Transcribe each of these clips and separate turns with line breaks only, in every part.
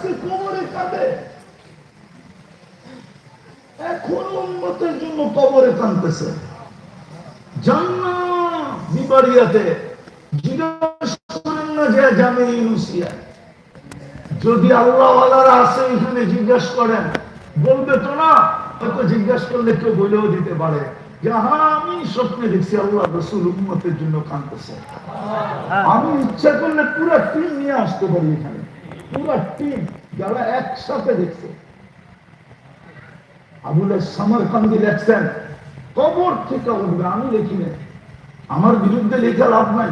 আজকে কবরে কাঁদে। এখন উন্মতের জন্য কবরে কাঁদতেছে। জান্না বিবারিয়াতে জিজ্ঞাসা করেন না যে জামে ইউনুসিয়া যদি আল্লাহ আল্লাহরা আছে এখানে জিজ্ঞাসা করেন বলবে তো না হয়তো জিজ্ঞাসা করলে কেউ বলেও দিতে পারে। যে হ্যাঁ আমি স্বপ্নে দেখছি আল্লাহ রসুল উম্মতের জন্য কাঁদতেছে। আমি ইচ্ছা করলে পুরো টিম নিয়ে আসতে পারি এখানে। পুরো টিম যারা একসাথে দেখছে। আবুল সামারকান্দি লেখছেন, কবর থেকে উঠবে, আমি লিখি না আমার বিরুদ্ধে লেখা লাভ নাই।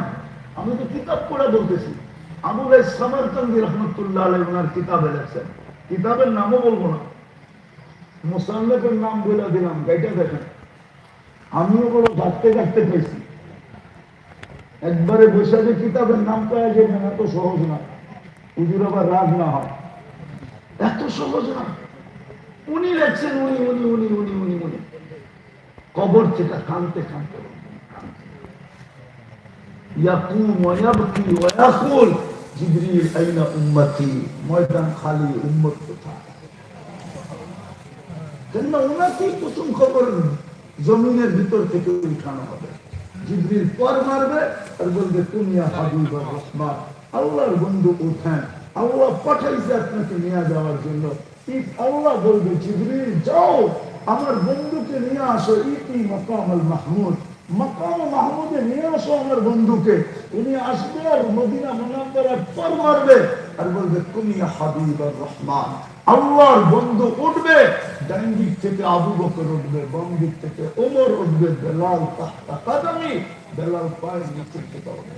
আমি তো কিতাব করে বলতেছি। আবুল সামারকান্দি রহমতুল্লাহ আলাই ওনার কিতাবে লেখছেন। কিতাবের নামও বলব না। মোসান্নফের নাম বলে দিলাম, গাইটা দেখেন। আমিও বড় ঘাটতে ঘাটতে পেয়েছি একবারে বৈশাখী কিতাবের নাম পাওয়া যাবে না, এত সহজ না। হুজুর আবার রাগ না হয়। এত সহজ না। উনি লেখছেন, উনি উনি উনি উনি উনি উনি। কবর থেকে কানতে কানতে জমিনের ভিতর থেকে উঠানো হবে। জিবরিল পর মারবে, আর বলবে তুমি আল্লাহর বন্ধু উঠেন। আল্লাহ পাঠাইছে আপনাকে নিয়ে যাওয়ার জন্য। আল্লাহ বলবে, জিবরিল, যাও, আমার বন্ধুকে নিয়ে আসো, ইতি মকাম আল মাহমুদ। মকাম মাহমুদে নিয়ে আসো আমার বন্ধুকে। উনি আসবে আর মদিনা মনান্তরার পর মারবে আর বলবে, তুমি হাবিব রহমান। আল্লাহর বন্ধু উঠবে ডাইন দিক থেকে আবু বকর উঠবে বাম দিক থেকে ওমর উঠবে, বেলাল তাহতা কাদামি, বেলাল পায়ের নিচে থেকে উঠবে।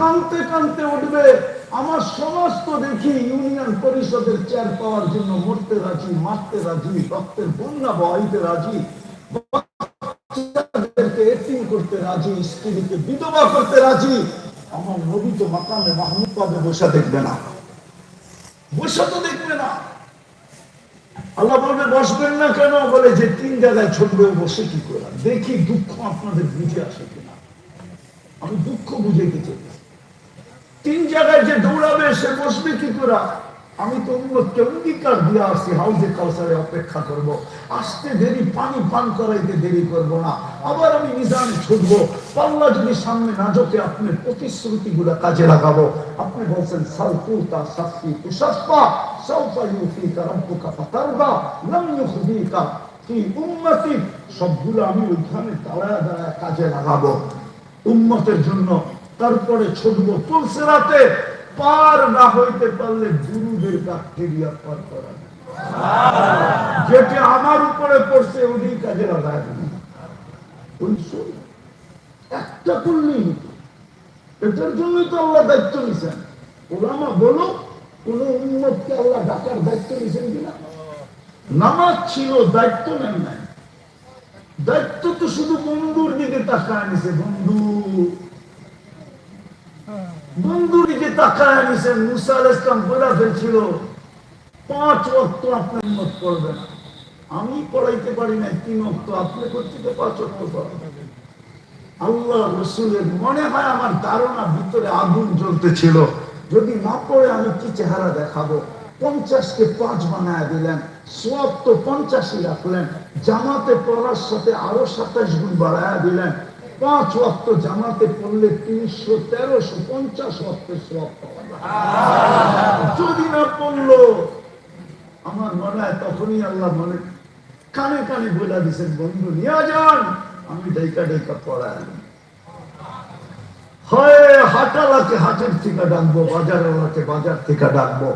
কানতে কানতে উঠবে। আমার সমস্ত দেখি ইউনিয়ন পরিষদের চেয়ার পাওয়ার জন্য মরতে রাজি, মারতে রাজি, রক্তের বন্যা বহাইতে রাজি করতে রাজি, স্ত্রীকে বিধবা করতে রাজি। আমার নবী তো মাকামে মাহমুদ পাবে বসে দেখবে না। বসে তো দেখবে না। আল্লাহ বলবে, বসবেন না কেন? বলে যে তিন জায়গায় ছুটবে বসে কি করে? দেখি দুঃখ আপনাদের বুঝে আসে কিনা। আমি দুঃখ বুঝাইতে চাইছি তিন জায়গায় যে দৌড়াবে, সে বসবে কি করে? আমি তো উন্মতকে অঙ্গীকার দিয়ে আসছি, হাউজে কাউসারে অপেক্ষা করব। আসতে দেরি, পানি পান করাইতে দেরি করব না। আবার আমি নিজাম ছুটবো। পাল্লা যদি সামনে না ঝোঁকে আপনার প্রতিশ্রুতি গুলা কাজে লাগাবো। আপনি বলছেন সবগুলো আমি ওইখানে দাঁড়ায় দাঁড়ায় কাজে লাগাবো। উম্মতের জন্য তারপরে ছুটবো। তুলসে রাতে পার না হইতে পারলে গুরুদের ব্যাকটেরিয়া পার করা। যেটা আমার উপরে পড়ছে ওই কাজে একটা করলেই এটার জন্যই তো আল্লাহ দায়িত্ব নিছেন। ওলামা বলো কোন উন্মতকে আল্লাহ ডাকার দায়িত্ব নিছেন কিনা? নামাজ ছিল, দায়িত্ব নেন নাই। দায়িত্ব তো শুধু বন্ধুর দিকে তাকায় নিছে। বন্ধু বন্ধুর দিকে তাকায় নিছে মুসা আল ইসলাম বলে ফেলছিল, পাঁচ অক্ত আপনার মত পড়বে না আমি পড়াইতে পারি না তিন অক্ত আপনি করতে পাঁচ অক্ত পড়াবেন। আল্লাহ রসুলের মনে হয় আমার ধারণা ভিতরে আগুন জ্বলতেছিল। যদি না পড়ে আমি কি চেহারা দেখাবো? পঞ্চাশকে পাঁচ বানায় দিলেন সব তো পঞ্চাশই রাখলেন, জামাতে পড়ার সাথে আরও সাতাশ গুণ বাড়ায় দিলেন। পাঁচ ওয়াক্ত জামাতে পড়লে তিনশো, তেরোশো, পঞ্চাশ পাওয়া যদি না পড়ল, আমার মনে হয় তখনই আল্লাহ মনে কানে কানে বলে দিছেন, বন্ধু, নিয়ে যান। আমি ডাইকা পড়ায় হয় হাটালাকে হাটের থেকে ডাকবো, বাজারওয়ালাকে বাজার থেকে ডাকবো।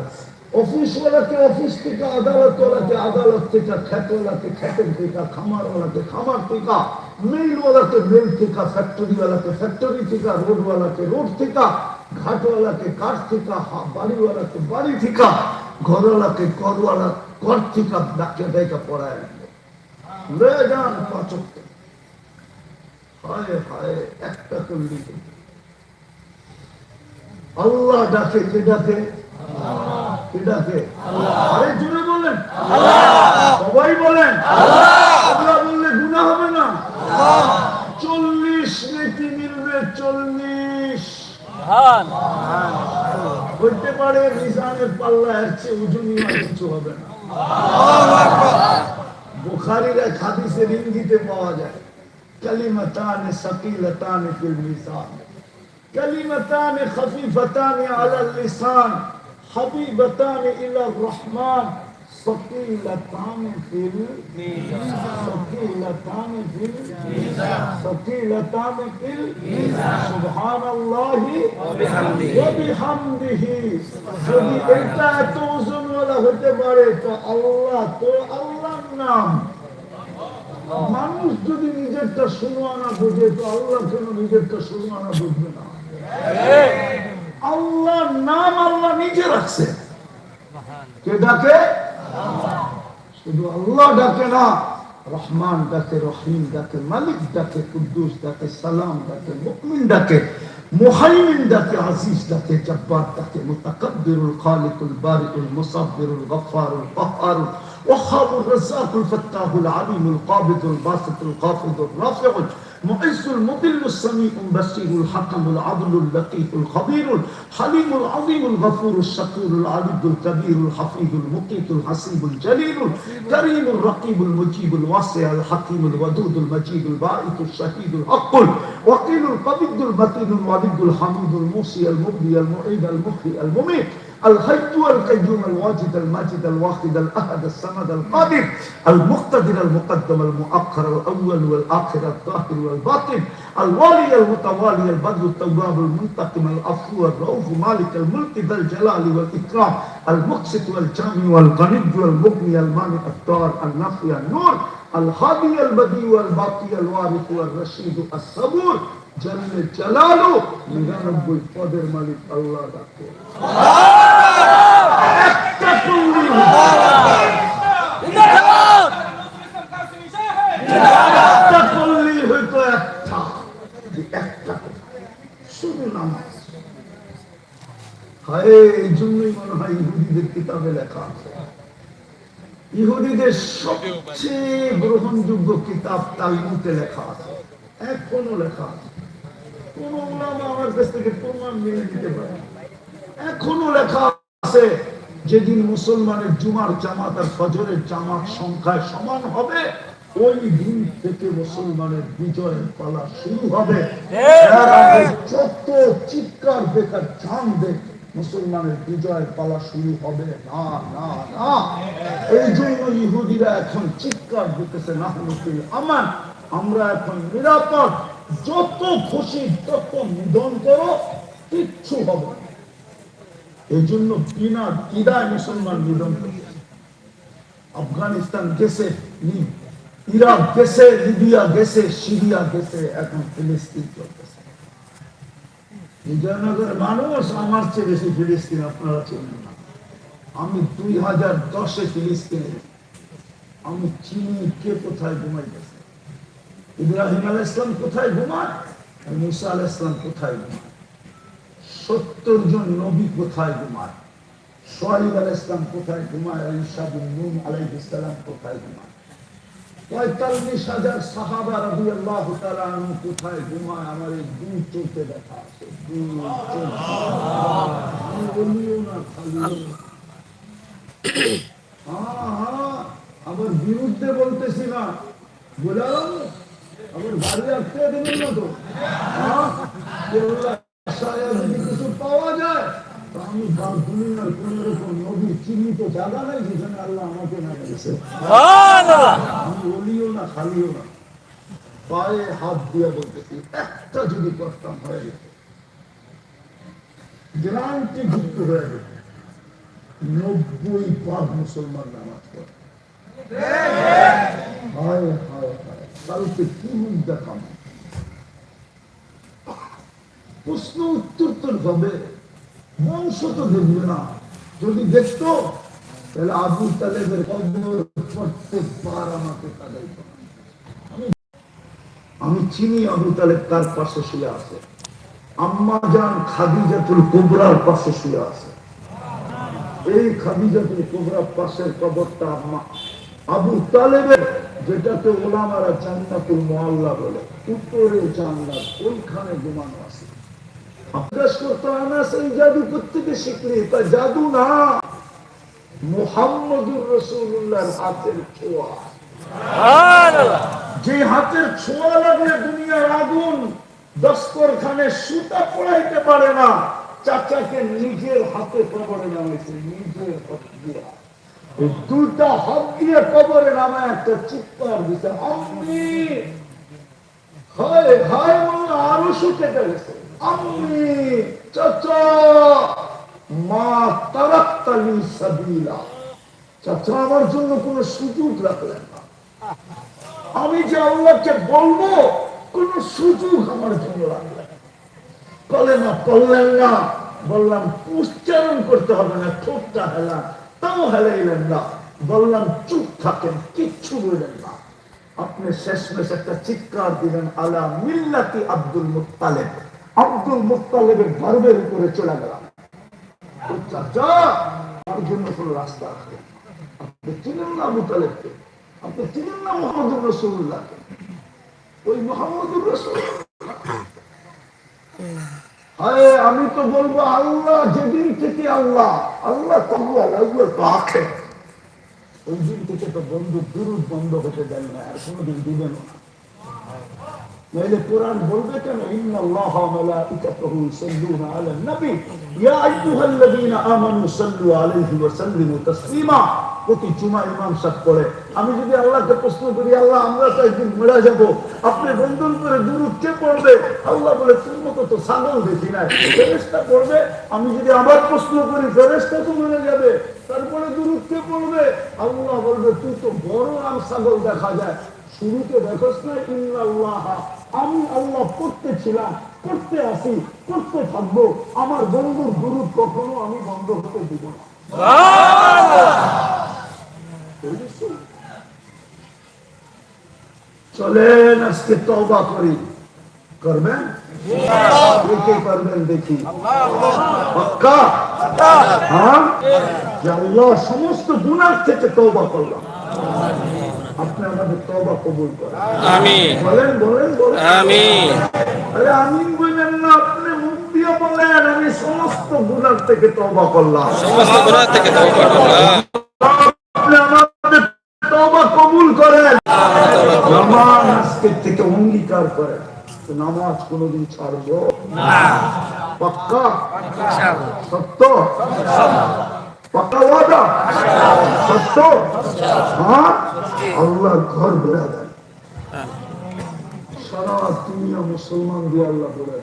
অফিসওয়ালাকে অফিস থেকে আদালতওয়ালাকে আদালত থেকে খ্যাতওয়ালাকে খ্যাতের থেকে খামারওয়ালাকে খামার থেকে মিলওয়ালাকে মিল থেকে ফ্যাক্টরিওয়ালাকে ফ্যাক্টরি থেকে রোডওয়ালাকে রোড থেকে ঘাটওয়ালাকে কাঠ থেকে বাড়িওয়ালাকে বাড়ি থেকে ঘরওয়ালাকে করওয়ালা কর থেকে ডাকে ডাইকা পড়ায় রাখব। লয়ে যান পাচক। হায় হায় একটা করলি আল্লাহ ডাকে কে ডাকে? কে ডাকে? আরে জুড়ে বলেন। সবাই বলেন। আল্লাহ। একেবারে মিজানের পাল্লা হচ্ছে ওজন নিয়ে কিছু হবে না বুখারির এক হাদিসের ইঙ্গিতে পাওয়া যায় কালিমাতান সাকিলাতান ফিল মিজান কালিমাতান খাফিফাতান আলা লিসান হাবিবাতান ইলা রহমান ثقيلتان في الميزان ثقيلتان في الميزان ثقيلتان في الميزان سبحان الله وبحمده যদি এটা এত ওজনওয়ালা হতে পারে তো আল্লাহ তো আল্লাহর নাম মানুষ যদি নিজেরটা শুনো আনা বুঝে তো আল্লাহ কেন নিজেরটা শুনো আনা বুঝবে না আল্লাহর নাম আল্লাহ নিজে রাখছে কে ডাকে শুধু আল্লাহ ডাকে না, রহমান ডাকে, রহিম ডাকে, মালিক ডাকে, কুদ্দুস ডাকে, সালাম ডাকে মুকমিন ডাকে, মুহাইমিন ডাকে, আজিজ ডাকে, জব্বার ডাকে, মুতাকাব্বিরুল খালিকুল বারিকুল মুসাব্বিরুল গফফারুল কহ্হারুল ওয়াহাবুর রাজ্জাকুল ফাত্তাহুল আলিমুল কাবিদুল বাসিতুল কাফিদুর রাফিউল معز المضل السميع البصير الحكم العدل اللطيف الخبير الحليم العظيم الغفور الشكور العليم الكبير الحفيظ المقيت الحسيب الجليل الكريم الرقيب المجيب الواسع الحكيم الودود المجيد الباعث الشهيد الحق الوكيل القبض المتين الوليد الحميد الموصي المبدي المعيد المحيي المميت الحي والقيوم الواجد الماجد الواحد الأحد الصمد القادر المقتدر المقدم المؤخر الأول والآخر الظاهر والباطن الوالي المتوالي البدر التواب المنتقم العفو الرؤوف مالك الملك ذا الجلال والإكرام المقسط والجامع والغني والمغني المانع الدار النفي النور الهادي البديع والباقي الوارث والرشيد الصبور جل جلاله নিরানব্বই পদের মালিক আল্লাহ ডাকে একটা কুল্লি একটা কুল্লি হইতো একটা যে একটা শুধু নামাজ হায় এই জন্যই মনে হয় ইহুদিদের কিতাবে লেখা আছে ইহুদিদের সবচেয়ে গ্রহণযোগ্য কিতাব তালমুতে লেখা আছে। এখনও লেখা আছে। কোন আমার কাছ থেকে প্রমাণ মেনে দিতে পারে এখনও লেখা আছে যেদিন মুসলমানের জুমার জামাত আর ফজরের জামাত সংখ্যায় সমান হবে ওই দিন থেকে মুসলমানের বিজয়ের পালা শুরু হবে। যত চিৎকার বেকার জান দেখ মুসলমানের বিজয়ের পালা শুরু হবে। না না না। এই জন্য ইহুদিরা এখন চিৎকার দিতেছে না আমার আমরা এখন নিরাপদ। যত খুশি তত নিধন করো, কিচ্ছু হবে এই জন্য বিনা দ্বিধায় মুসলমান নিধন আফগানিস্তান গেছে ইরাক গেছে, লিবিয়া গেছে, সিরিয়া গেছে, এখন ফিলিস্তিন চলতেছে। বিজয়নগরের মানুষ আমার চেয়ে বেশি ফিলিস্তিন আপনারা চেনেন না। আমি দুই হাজার দশে ফিলিস্তিনে। আমি চিনি কে কোথায় ঘুমাইতেছে ইব্রাহিম আল ইসলাম কোথায় ঘুমায়? মুসা আল ইসলাম কোথায় ঘুমায়? সত্তর জন নবী কোথায় ঘুমায়? সোহাইব আল ইসলাম কোথায় ঘুমায়? আর ইসাবুল নুন আলাই ইসলাম কোথায় ঘুমায়? পঁয়তাল্লিশ হাজার সাহাবা রবি আল্লাহ কোথায় ঘুমায়? আমার এই দুই চোখে দেখা আছে। আমি আবার বিরুদ্ধে বলতেছি না। বোঝালাম আবার বাড়ি আসতে তো? কিছু পাওয়া যায় আমি দুনিয়ার রকম নবী চিহ্নিত জায়গা নাই যেখানে আল্লাহ আমাকে না বলিও না। না পায়ে হাত দিয়ে বলতেছি, একটা যদি করতাম, হয়ে যেত। গ্রান্টি যুক্ত হয়ে যেত নব্বই ভাগ মুসলমান নামাজ পড়ে। দেখাম প্রশ্ন উত্তর তোর হবে বংশ তো দেখবে না। যদি দেখতো, তাহলে আবু তালেবের কবর প্রত্যেকবার আমাকে কাদাইত আমি- আমি চিনি আবু তালেব তার পাশে শুয়ে আছে। আম্মা যান খাদিজাতুল কুবরার পাশে শুয়ে আছে। এই খাদিজাতুল কুবরার পাশের কবরটা আম্মা। আবু তালেবের যেটাকে ওলামারা জান্নাতুল মোয়াল্লা বলে উপরে জান্নাত, ওইখানে ঘুমানো আছে। আনাস এই জাদু করতে শিখলি? তা জাদু না। মুহাম্মদুর রসুল্লাহর হাতের ছোঁয়া। হাতের ছোঁয়া লাগলে দুনিয়ার আগুন দস্তর খানে সুতা পড়াইতে পারে না। চাচাকে নিজের হাতে কবরে নামাইছে, নিজের হাত দিয়া। দুটা হাত দিয়ে কবরে নামা একটা চিৎকার দিতে আমি হায় হায় মনে আরও শুকে গেছে আমি চাচা! মা তারাক্তালি সাবিলা। চাচা, আমার জন্য কোনো সুযোগ রাখলেন না। আমি যে আল্লাহকে বলব, কোন সুযোগ আমার জন্য না। কলে না পড়লেন না। বললাম, উচ্চারণ করতে হবে না, ঠোঁটটা হেলান তাও হেলাইলেন না। বললাম, চুপ থাকেন, কিচ্ছু বললেন না। আপনি শেষমেশ একটা চিৎকার দিলেন, আলা মিল্লাতি আব্দুল মুত্তালেব। আব্দুল মুত্তালেবের গর্বের উপরে চলে গেলাম। চাচা আমার জন্য কোনো রাস্তা আছে। আপনি চিনেন না আবু তালেবকে আপনি চিনেন না মোহাম্মদ রসুল্লাহকে ওই মোহাম্মদুর রসুল আরে আমি তো বলব আল্লাহ যেদিন থেকে আল্লাহ আল্লাহ তো আল্লাহ আল্লাহ তো আছে ওই দিন থেকে তো বন্ধু দুরুদ বন্ধ হতে দেন না আর কোনোদিন দিবেন না নইলে কোরআন বলবে কেন ইন্নাল্লাহ মালাইকাতুহু ইউসাল্লুনা আলান নবী ইয়া আইয়ুহাল্লাযীনা আমানু সাল্লু আলাইহি ওয়া সাল্লিমু তাসলিমা প্রতি জুমা ইমাম সাহেব পড়ে আমি যদি আল্লাহকে প্রশ্ন করি, আল্লাহ, আমরা তো একদিন মরে যাব। আপনি বন্ধন করে দুরুদ কে পড়বে? আল্লাহ বলে, তোর মতো তো ছাগল দেখি নাই। ফেরেশতা পড়বে? আমি যদি আবার প্রশ্ন করি, ফেরেশতা তো মরে যাবে। তারপরে দুরুদ কে পড়বে? আল্লাহ বলবে, তুই তো বড় নাম ছাগল দেখা যায়। শুরুতে দেখোস না, ইন্নাল্লাহ, আমি আল্লাহ করতেছিলাম করতে আসি করতে থাকব। আমার বন্ধুর গুরু কখনো আমি বন্ধ হতে দিব না? চলেন আজকে তবা করি। করবেন? কে কে করবেন দেখি হ্যাঁ? আল্লাহ সমস্ত গুণার থেকে তবা করলাম। আপনি আমাদের তবা কবুল করেন। বলেন বলেন বলেন। আরে আমি বললেন না আপনি মুখ দিয়ে বলেন আমি সমস্ত গুণার থেকে তবা করলাম।
সমস্ত গুনাহ থেকে তওবা করলাম
আপনি আমাদের তবা কবুল করেন নামাজ আজকের থেকে অঙ্গীকার করে নামাজ কোনোদিন ছাড়বো? পাক্কা? সত্য? পাক্কা ওয়াদা? সত্য? হ্যাঁ? আল্লাহর ঘর বেড়া দেন সারা দুনিয়া মুসলমান দিয়ে আল্লাহ